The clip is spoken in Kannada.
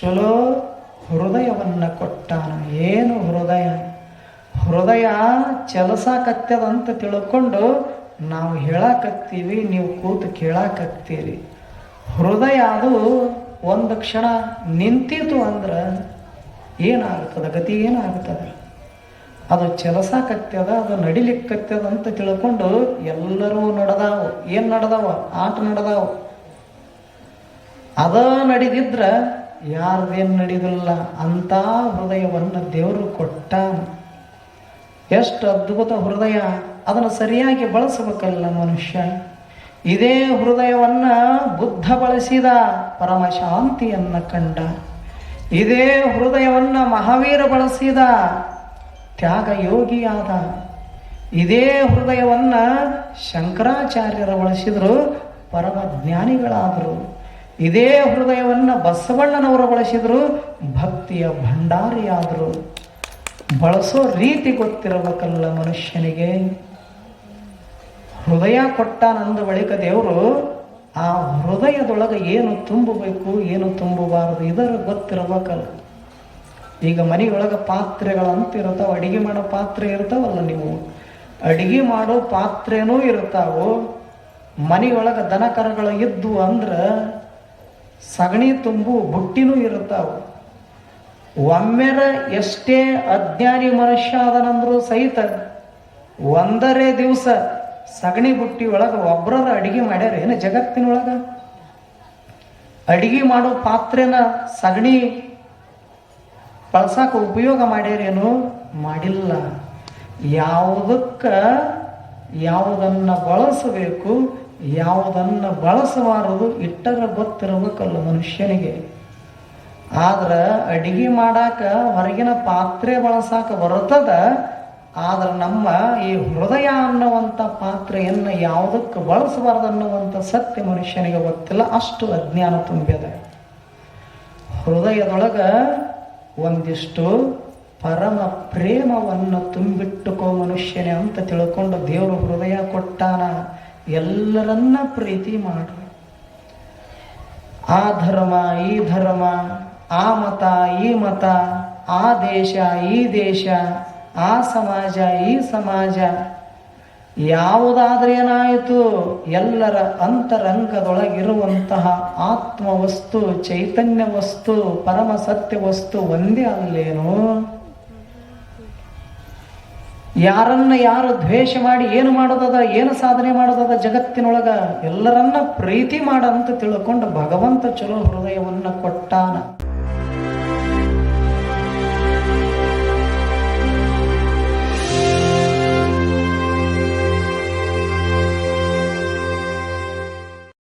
ಚಲೋ ಹೃದಯವನ್ನು ಕೊಟ್ಟಾನು. ಏನು ಹೃದಯ? ಹೃದಯ ಚಲಸಾಕತ್ತದಂತ ತಿಳ್ಕೊಂಡು ನಾವು ಹೇಳಾಕತ್ತೀವಿ, ನೀವು ಕೂತು ಕೇಳಾಕತ್ತೀರಿ. ಹೃದಯ ಅದು ಒಂದು ಕ್ಷಣ ನಿಂತಿತು ಅಂದ್ರೆ ಏನಾಗ್ತದೆ? ಗತಿ ಏನಾಗ್ತದೆ? ಅದು ಚಲಸಾಕತ್ಯದ, ಅದು ನಡಿಲಿಕ್ಕತ್ಯದ ಅಂತ ತಿಳ್ಕೊಂಡು ಎಲ್ಲರೂ ನಡೆದಾವ. ಏನು ನಡೆದಾವ? ಆಟ ನಡೆದಾವ. ಅದ ನಡಿದಿದ್ರೆ ಯಾರ್ದೇನು ನಡೆದಿಲ್ಲ ಅಂತ ಹೃದಯವನ್ನು ದೇವರು ಕೊಟ್ಟ. ಎಷ್ಟು ಅದ್ಭುತ ಹೃದಯ. ಅದನ್ನು ಸರಿಯಾಗಿ ಬಳಸಬೇಕಲ್ಲ ಮನುಷ್ಯ. ಇದೇ ಹೃದಯವನ್ನು ಬುದ್ಧ ಬಳಸಿದ ಪರಮ ಶಾಂತಿಯನ್ನು ಕಂಡ. ಇದೇ ಹೃದಯವನ್ನು ಮಹಾವೀರ ಬಳಸಿದ ತ್ಯಾಗ ಯೋಗಿಯಾದ. ಇದೇ ಹೃದಯವನ್ನು ಶಂಕರಾಚಾರ್ಯರ ಬಳಸಿದರು ಪರಮ ಜ್ಞಾನಿಗಳಾದರು ಇದೇ ಹೃದಯವನ್ನ ಬಸವಣ್ಣನವರು ಬಳಸಿದ್ರು, ಭಕ್ತಿಯ ಭಂಡಾರಿಯಾದರು. ಬಳಸೋ ರೀತಿ ಗೊತ್ತಿರಬೇಕಲ್ಲ ಮನುಷ್ಯನಿಗೆ. ಹೃದಯ ಕೊಟ್ಟ ನಂದು ಬಳಿಕ ದೇವರು, ಆ ಹೃದಯದೊಳಗೆ ಏನು ತುಂಬಬೇಕು, ಏನು ತುಂಬಬಾರದು, ಇದರ ಗೊತ್ತಿರಬೇಕಲ್ಲ. ಈಗ ಮನೆಯೊಳಗೆ ಪಾತ್ರೆಗಳಂತ ಇರ್ತಾವ ಅಡಿಗೆ ಮಾಡೋ ಪಾತ್ರೆ ಇರ್ತಾವಲ್ಲ ನೀವು. ಅಡಿಗೆ ಮಾಡೋ ಪಾತ್ರೆನೂ ಇರ್ತಾವೋ. ಮನೆಯೊಳಗೆ ದನಕರಗಳು ಇದ್ದು ಅಂದ್ರೆ ಸಗಣಿ ತುಂಬು ಬುಟ್ಟಿನೂ ಇರುತ್ತಾವು. ಒಮ್ಮೆರ ಎಷ್ಟೇ ಅಜ್ಞಾನಿ ಮನುಷ್ಯ ಅದನಂದ್ರು ಸಹಿತ ಒಂದರೇ ದಿವಸ ಸಗಣಿ ಬುಟ್ಟಿ ಒಳಗೆ ಒಬ್ಬರ ಅಡಿಗೆ ಮಾಡ್ಯಾರ. ಏನು ಜಗತ್ತಿನೊಳಗ? ಅಡಿಗೆ ಮಾಡೋ ಪಾತ್ರೆನ ಸಗಣಿ ಬಳಸಾಕ ಉಪಯೋಗ ಮಾಡ್ಯಾರೇನು? ಮಾಡಿಲ್ಲ. ಯಾವುದಕ್ಕೆ ಯಾವುದನ್ನ ಬಳಸಬೇಕು ಯಾವುದನ್ನ ಬಳಸಬಾರದು ಇಟ್ಟರ ಗೊತ್ತಿರಬೇಕಲ್ಲ ಮನುಷ್ಯನಿಗೆ. ಆದ್ರೆ ಅಡಿಗೆ ಮಾಡಾಕ ಹೊರಗಿನ ಪಾತ್ರೆ ಬಳಸಾಕ ಬರುತ್ತದ, ಆದ್ರೆ ನಮ್ಮ ಈ ಹೃದಯ ಅನ್ನುವಂಥ ಪಾತ್ರೆಯನ್ನು ಯಾವುದಕ್ಕೆ ಬಳಸಬಾರದು ಅನ್ನುವಂಥ ಸತ್ಯ ಮನುಷ್ಯನಿಗೆ ಗೊತ್ತಿಲ್ಲ, ಅಷ್ಟು ಅಜ್ಞಾನ ತುಂಬಿದ ಹೃದಯದೊಳಗ ಒಂದಿಷ್ಟು ಪರಮ ಪ್ರೇಮವನ್ನು ತುಂಬಿಟ್ಟುಕೋ ಮನುಷ್ಯನೇ ಅಂತ ತಿಳ್ಕೊಂಡು ದೇವರು ಹೃದಯ ಕೊಟ್ಟಾನ. ಎಲ್ಲರನ್ನ ಪ್ರೀತಿ ಮಾಡು. ಆ ಧರ್ಮ, ಈ ಧರ್ಮ, ಆ ಮತ, ಈ ಮತ, ಆ ದೇಶ, ಈ ದೇಶ, ಆ ಸಮಾಜ, ಈ ಸಮಾಜ. ಯಾವುದಾದ್ರೆ ಏನಾಯಿತು, ಎಲ್ಲರ ಅಂತರಂಗದೊಳಗಿರುವಂತಹ ಆತ್ಮ ವಸ್ತು ಚೈತನ್ಯ ವಸ್ತು ಪರಮ ಸತ್ಯ ವಸ್ತು ಒಂದೇ ಅಲ್ಲೇನು? ಯಾರನ್ನ ಯಾರು ದ್ವೇಷ ಮಾಡಿ ಏನು ಮಾಡೋದದ, ಏನು ಸಾಧನೆ ಮಾಡೋದದ ಜಗತ್ತಿನೊಳಗ ಎಲ್ಲರನ್ನ ಪ್ರೀತಿ ಮಾಡಂತ ತಿಳ್ಕೊಂಡು ಭಗವಂತ ಚಲೋ ಹೃದಯವನ್ನ ಕೊಟ್ಟಾನ.